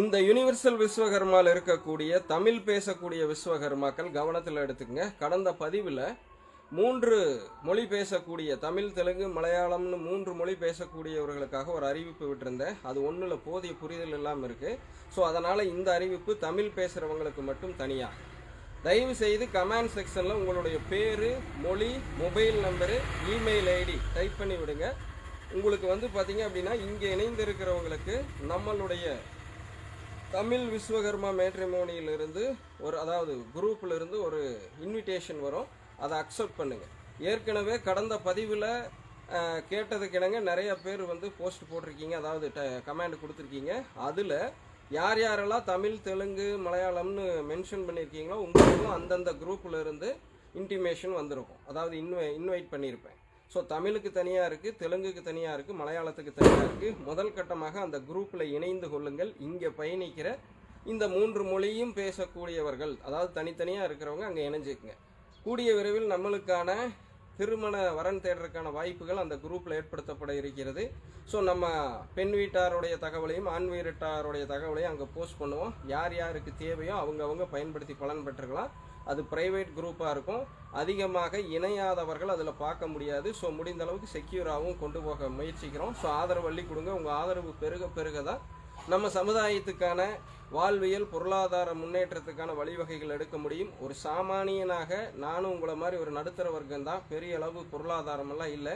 இந்த யுனிவர்சல் விஸ்வகர்மாவில் இருக்கக்கூடிய தமிழ் பேசக்கூடிய விஸ்வகர்மாக்கள் கவனத்தில் எடுத்துக்கங்க. கடந்த பதிவில் மூன்று மொழி பேசக்கூடிய தமிழ் தெலுங்கு மலையாளம்னு மூன்று மொழி பேசக்கூடியவர்களுக்காக ஒரு அறிவிப்பு விட்டிருந்தேன். அது ஒன்றில் போதிய புரிதல் இல்லாமல் இருக்குது ஸோ அதனால் இந்த அறிவிப்பு தமிழ் பேசுகிறவங்களுக்கு மட்டும் தனியாக தயவு செய்து கமெண்ட் செக்ஷனில் உங்களுடைய பேர் மொழி mobile number email ID type பண்ணி விடுங்க. உங்களுக்கு வந்து பார்த்தீங்க அப்படின்னா இங்கே இணைந்திருக்கிறவங்களுக்கு நம்மளுடைய தமிழ் விஸ்வகர்மா மேட்ரிமோனியிலிருந்து ஒரு அதாவது குரூப்பிலிருந்து இருந்து ஒரு இன்விடேஷன் வரும். அதை அக்செப்ட் பண்ணுங்கள் ஏற்கனவே கடந்த பதிவில் கேட்டதுக்கிடங்க நிறைய பேர் வந்து போஸ்ட் போட்டிருக்கீங்க. அதாவது ட கமெண்ட் கொடுத்துருக்கீங்க. அதில் யார் யாரெல்லாம் தமிழ் தெலுங்கு மலையாளம்னு மென்ஷன் பண்ணியிருக்கீங்களோ உங்களுக்கும் அந்தந்த குரூப்பில் இருந்து இன்டிமேஷன் வந்திருக்கும். அதாவது இன்வை இன்வைட் பண்ணியிருப்பேன் ஸோ தமிழுக்கு தனியாக இருக்குது தெலுங்குக்கு தனியாக இருக்குது மலையாளத்துக்கு தனியாக இருக்குது முதல் கட்டமாக அந்த குரூப்பில் இணைந்து கொள்ளுங்கள். இங்கே பயணிக்கிற இந்த மூன்று மொழியும் பேசக்கூடியவர்கள் அதாவது தனித்தனியாக இருக்கிறவங்க அங்கே இணைஞ்சுக்குங்க. கூடிய விரைவில் நம்மளுக்கான திருமண வரன் தேடுறதுக்கான வாய்ப்புகள் அந்த குரூப்பில் ஏற்படுத்தப்பட இருக்கிறது. ஸோ நம்ம பெண் வீட்டாருடைய தகவலையும் ஆண் வீட்டாருடைய தகவலையும் அங்கே போஸ்ட் பண்ணுவோம். யார் யாருக்கு தேவையோ அவங்க அவங்க பயன்படுத்தி பலன் பெற்றுக்கலாம். அது பிரைவேட் குரூப்பாக இருக்கும். அதிகமாக இணையாதவர்கள் அதில் பார்க்க முடியாது. ஸோ முடிந்த அளவுக்கு செக்யூராகவும் கொண்டு போக முயற்சிக்கிறோம். ஸோ ஆதரவு அள்ளி கொடுங்க. உங்கள் ஆதரவு பெருக பெருக தான் நம்ம சமுதாயத்துக்கான வாழ்வியல் பொருளாதார முன்னேற்றத்துக்கான வழிவகைகள் எடுக்க முடியும். ஒரு சாமானியனாக நானும் உங்களை மாதிரி ஒரு நடுத்தர வர்க்கம் தான் பெரிய அளவு பொருளாதாரமெல்லாம் இல்லை.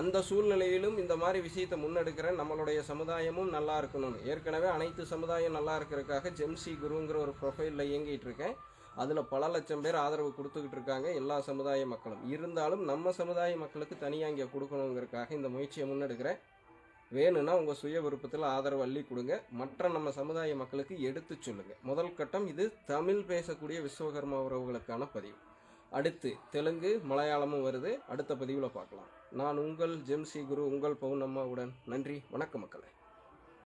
அந்த சூழ்நிலையிலும் இந்த மாதிரி விஷயத்தை முன்னெடுக்கிற நம்மளுடைய சமுதாயமும் நல்லா இருக்கணும்னு. ஏற்கனவே அனைத்து சமுதாயம் நல்லா இருக்கிறதுக்காக ஜெம்சி குருங்கிற ஒரு ப்ரொஃபைலில் இயங்கிட்டு இருக்கேன். அதில் பல லட்சம் பேர் ஆதரவு கொடுத்துக்கிட்டு இருக்காங்க எல்லா சமுதாய மக்களும். இருந்தாலும் நம்ம சமுதாய மக்களுக்கு தனியாக இங்கே கொடுக்கணுங்கிறதுக்காக இந்த முயற்சியை முன்னெடுக்கிறேன். வேணும்னா உங்கள் சுய விருப்பத்தில் ஆதரவு அள்ளி கொடுங்க. மற்ற நம்ம சமுதாய மக்களுக்கு எடுத்து சொல்லுங்க. முதல் கட்டம் இது தமிழ் பேசக்கூடிய விஸ்வகர்மா உறவுகளுக்கான பதிவு. அடுத்து தெலுங்கு மலையாளமும் வருது. அடுத்த பதிவில் பார்க்கலாம். நான் உங்கள் ஜெம்சி குரு உங்கள் பவுனம்மாவுடன் நன்றி. வணக்கம் மக்களை.